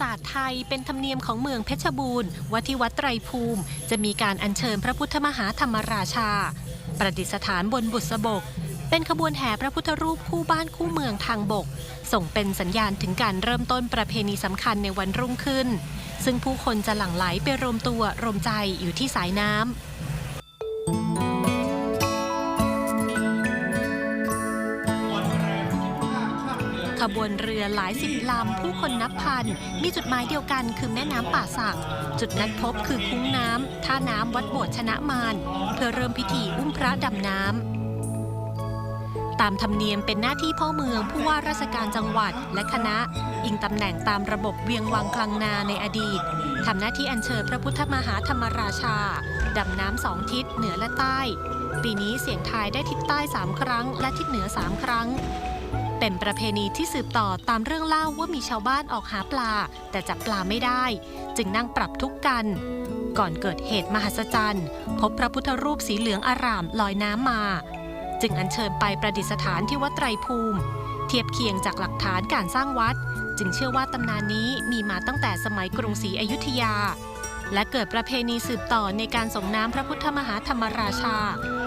ศาสตร์ไทยเป็นธรรมเนียมของเมืองเพชรบูรณ์ว่าที่วัดไตรภูมิ จะมีการอัญเชิญพระพุทธมหาธรรมราชา ประดิษฐานบนบุษบก เป็นขบวนแห่พระพุทธรูปคู่บ้านคู่เมืองทางบก ส่งเป็นสัญญาณถึงการเริ่มต้นประเพณีสำคัญในวันรุ่งขึ้น ซึ่งผู้คนจะหลั่งไหลไปรวมตัวรวมใจอยู่ที่สายน้ำ บวนเรือหลายสิบลำผู้คนนับพัน มีจุดหมายเดียวกันคือแม่น้ำป่าสัก จุดนัดพบคือคุ้งน้ำท่าน้ำวัดโบสถ์ชนะมารเพื่อเริ่มพิธีอุ้มพระดำน้ำตามธรรมเนียมเป็นหน้าที่พ่อเมืองผู้ว่าราชการจังหวัดและคณะ อิงตำแหน่งตามระบบเวียงวังคลังนาในอดีตทำหน้าที่อัญเชิญพระพุทธมหาธรรมราชา ดำน้ำสองทิศเหนือและใต้ ปีนี้เสียงทายได้ทิศใต้สามครั้ง และทิศเหนือสามครั้ง เป็นประเพณีที่สืบต่อตามเรื่องเล่าว่ามีชาวบ้านออกหาปลา แต่จับปลาไม่ได้ จึงนั่งปรับทุกข์กัน ก่อนเกิดเหตุมหัศจรรย์ พบพระพุทธรูปสีเหลืองอารามลอยน้ำมา จึงอัญเชิญไปประดิษฐานที่วัดไตรภูมิ เทียบเคียงจากหลักฐานการสร้างวัด จึงเชื่อว่าตำนานนี้มีมาตั้งแต่สมัยกรุงศรีอยุธยา และเกิดประเพณีสืบต่อในการส่งน้ำพระพุทธมหาธรรมราชา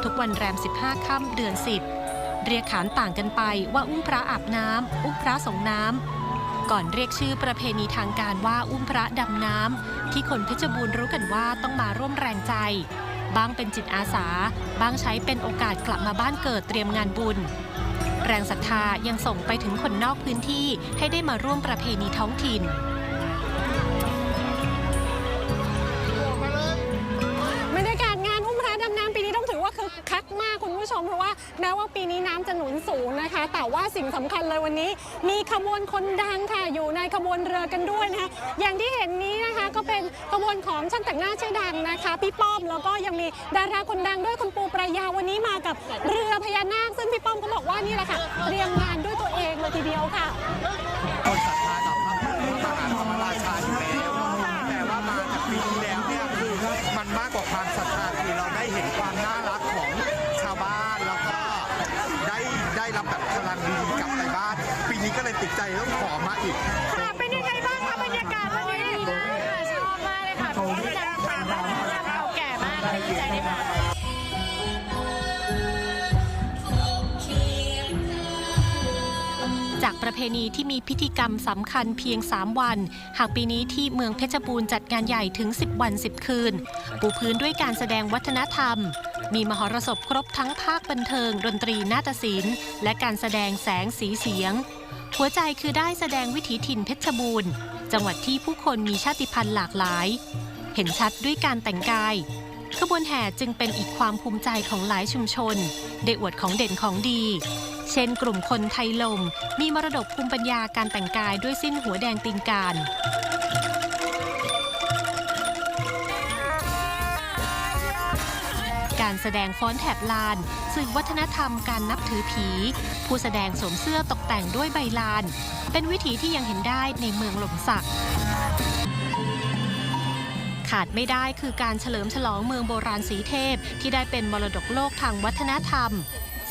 ทุกวันแรม 15 ค่ำเดือน 10 เรียกขานต่างกันไปว่าอุ้มพระอาบน้ำอุ้มพระส่งน้ำก่อนเรียกชื่อประเพณีทางการว่าอุ้มพระดำน้ำที่คนเพชรบูรณ์รู้กันว่าต้องมาร่วมแรงใจ บางเป็นจิตอาสา บางใช้เป็นโอกาสกลับมาบ้านเกิดเตรียมงานบุญ แรงศรัทธายังส่งไปถึงคนนอกพื้นที่ให้ได้มาร่วมประเพณีท้องถิ่นำจะหนุนสูงนะคะ แต่ว่าสิ่งสำคัญเลยวันนี้ มีขบวนคนดังค่ะอยู่ในขบวนเรือกันด้วยนะคะอย่างที่เห็นนี้นะคะก็เป็นขบวนของช่างแต่งหน้าชื่อดังนะคะพี่ป้อมแล้วก็ยังมีดาราคนดังด้วยคุณปูประยาวันนี้มากับเรือพญานาคซึ่งพี่ป้อมก็บอกว่านี่แหละค่ะเตรียมงานด้วยตัวเองเลยทีเดียวค่ะ ติดใจต้องขอมาอีก ค่ะเป็นยังไงบ้างคะบรรยากาศวันนี้ดีมากค่ะชอบมากเลยค่ะเพราะว่าเป็นการทำเก่าแก่มากเลยดีใจได้มา จากประเพณีที่มีพิธีกรรมสำคัญเพียง 3 วัน หากปีนี้ที่เมืองเพชรบูรณ์จัดงานใหญ่ถึง 10 วัน 10 คืน ปูพื้นด้วยการแสดงวัฒนธรรม มีมหรสพครบทั้งภาคบันเทิง ดนตรีนาฏศิลป์ และการแสดงแสงสีเสียง หัวใจคือได้แสดงวิถีถิ่นเพชรบูรณ์ จังหวัดที่ผู้คนมีชาติพันธุ์หลากหลาย เห็นชัดด้วยการแต่งกายขบวนแห่จึงเป็นอีกความภูมิใจของหลายชุมชน ได้อวดของเด่นของดี เช่นกลุ่มคนไทยลม มีมรดกภูมิปัญญาการแต่งกายด้วยสิ้นหัวแดงตีนกานการแสดงฟ้อนแถบลานสื่อวัฒนธรรมการนับถือผี ผู้แสดงสวมเสื้อตกแต่งด้วยใบลาน เป็นวิถีที่ยังเห็นได้ในเมืองหล่มสักขาดไม่ได้คือการเฉลิมฉลองเมืองโบราณสีเทพที่ได้เป็นมรดกโลกทางวัฒนธรรม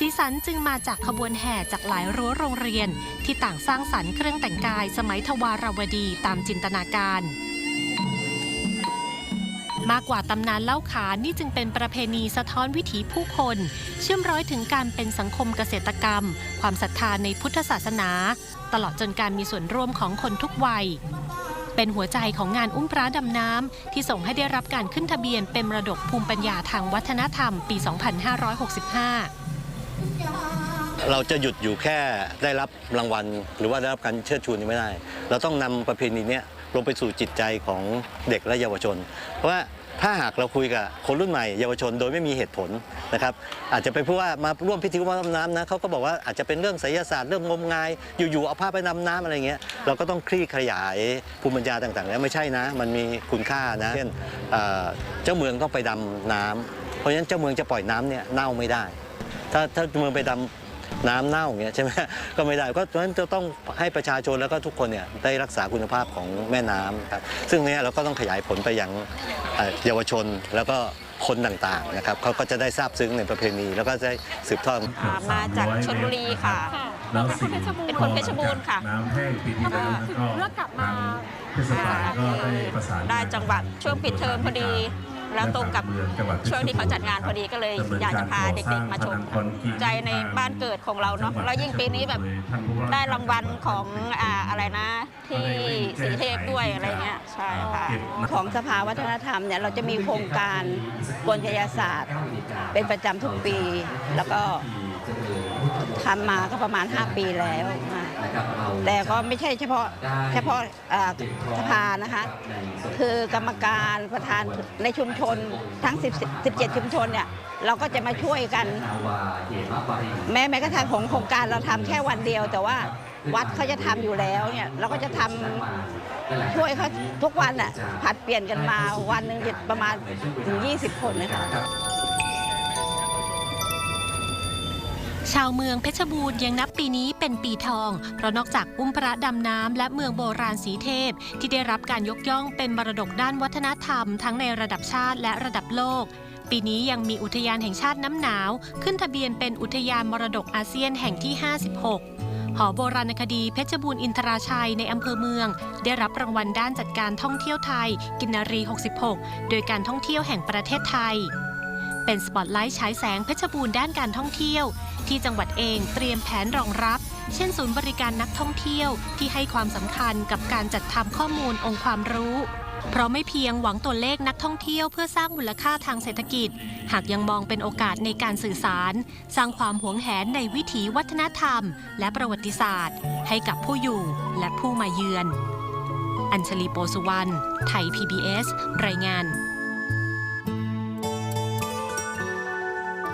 สีสันจึงมาจากขบวนแห่จากหลายรั้วโรงเรียน ที่ต่างสร้างสรรค์เครื่องแต่งกายสมัยทวารวดีตามจินตนาการ มากกว่าตำนานเล่าขานนี่จึงเป็นประเพณีสะท้อนวิถีผู้คน เชื่อมร้อยถึงการเป็นสังคมเกษตรกรรม ความศรัทธาในพุทธศาสนา ตลอดจนการมีส่วนร่วมของคนทุกวัยเป็นหัวใจของงานอุ้มพระดำน้ำ ที่ส่งให้ได้รับการขึ้นทะเบียนเป็นมรดกภูมิปัญญาทางวัฒนธรรมปี 2565 เราจะหยุดอยู่แค่ได้รับรางวัล หรือว่าได้รับการเชิดชูนี่ไม่ได้ เราต้องนำประเพณีนี้ลงไปสู่จิตใจของเด็กและเยาวชน เพราะว่าถ้าหากเราคุยกับคนรุ่นใหม่เยาวชนโดยไม่มีเหตุผลนะครับ อาจจะไปพูดว่ามาร่วมพิธีว่ายน้ำนะเขาก็บอกว่าอาจจะเป็นเรื่องไสยศาสตร์เรื่องงมงาย อยู่ๆเอาผ้าไปนำน้ำอะไรเงี้ยเราก็ต้องคลี่ขยายภูมิปัญญาต่างๆแล้วไม่ใช่นะ มันมีคุณค่านะเช่นเจ้าเมืองต้องไปดำน้ำเพราะฉะนั้นเจ้าเมืองจะปล่อยน้ำเนี่ยเน่าไม่ได้ ถ้าถ้าเมืองไปดำน้ำเน่าอย่างเงี้ยใช่ไหมก็ไม่ได้ก็เพราะฉะนั้นจะต้องให้ประชาชนแล้วก็ทุกคนเนี่ยได้รักษาคุณภาพของแม่น้ำครับซึ่งเนี้ยเราก็ต้องขยายผลไปยังเอ่อเยาวชนแล้วก็คนต่างๆนะครับเขาก็จะได้ทราบซึ้งในประเพณี แล้วก็ได้สืบทอด อ่ามาจากชลบุรีค่ะ ค่ะแล้วเป็นคนเพชรบูรณ์เป็นคนเพชรบูรณ์ค่ะ น้ำแห้งปีที่แล้วก็เลือกกลับมาเทศบาลก็ได้ประสาน ได้จังหวะช่วงปิดเทอมพอดี แล้วตรงกับช่วงที่เขาจัดงานพอดีก็เลยอยากจะพาเด็กๆมาชมใจในบ้านเกิดของเราเนาะแล้วยิ่งปีนี้แบบได้รางวัลของอ่าอะไรนะที่สีเทพด้วยอะไรเงี้ยใช่ค่ะของสภาวัฒนธรรมเนี่ยเราจะมีโครงการกวนกายศาสตร์ เป็นประจำทุกปี แล้วก็ทำมาก็ประมาณ 5 ปีแล้วค่ะ แต่ก็ไม่ใช่เฉพาะเฉพาะอ่าสภานะคะ คือกรรมการประธานในชุมชนทั้ง10 17 ชุมชนเนี่ยเราก็จะมาช่วยกัน แม้แม้กระทั่งของโครงการเราทำแค่วันเดียว แต่ว่าวัดเขาจะทำอยู่แล้วเนี่ยเราก็จะทำช่วยเขาทุกวันอะผัดเปลี่ยนกันมาวันหนึ่งประมาณถึง 20 คนนะคะ ชาวเมืองเพชรบูรณ์ยังนับปีนี้เป็นปีทอง เพราะนอกจากอุ้มพระดำน้ำและเมืองโบราณสีเทพ ที่ได้รับการยกย่องเป็นมรดกด้านวัฒนธรรม ทั้งในระดับชาติและระดับโลก ปีนี้ยังมีอุทยานแห่งชาติน้ำหนาว ขึ้นทะเบียนเป็นอุทยานมรดกอาเซียนแห่งที่ 56 หอโบราณคดีเพชรบูรณ์อินทราชัยในอำเภอเมือง ได้รับรางวัลด้านจัดการท่องเที่ยวไทย กินนารี 66 โดยการท่องเที่ยวแห่งประเทศไทย เป็นสปอตไลท์ฉายแสงเพชรบูรณ์ด้านการท่องเที่ยว ที่จังหวัดเองเตรียมแผนรองรับ เช่นศูนย์บริการนักท่องเที่ยวที่ให้ความสำคัญกับการจัดทำข้อมูลองค์ความรู้ เพราะไม่เพียงหวังตัวเลขนักท่องเที่ยวเพื่อสร้างมูลค่าทางเศรษฐกิจ หากยังมองเป็นโอกาสในการสื่อสาร สร้างความหวงแหนในวิถีวัฒนธรรม และประวัติศาสตร์ ให้กับผู้อยู่และผู้มาเยือน อัญชลีโปสุวรรณไทย PBS รายงาน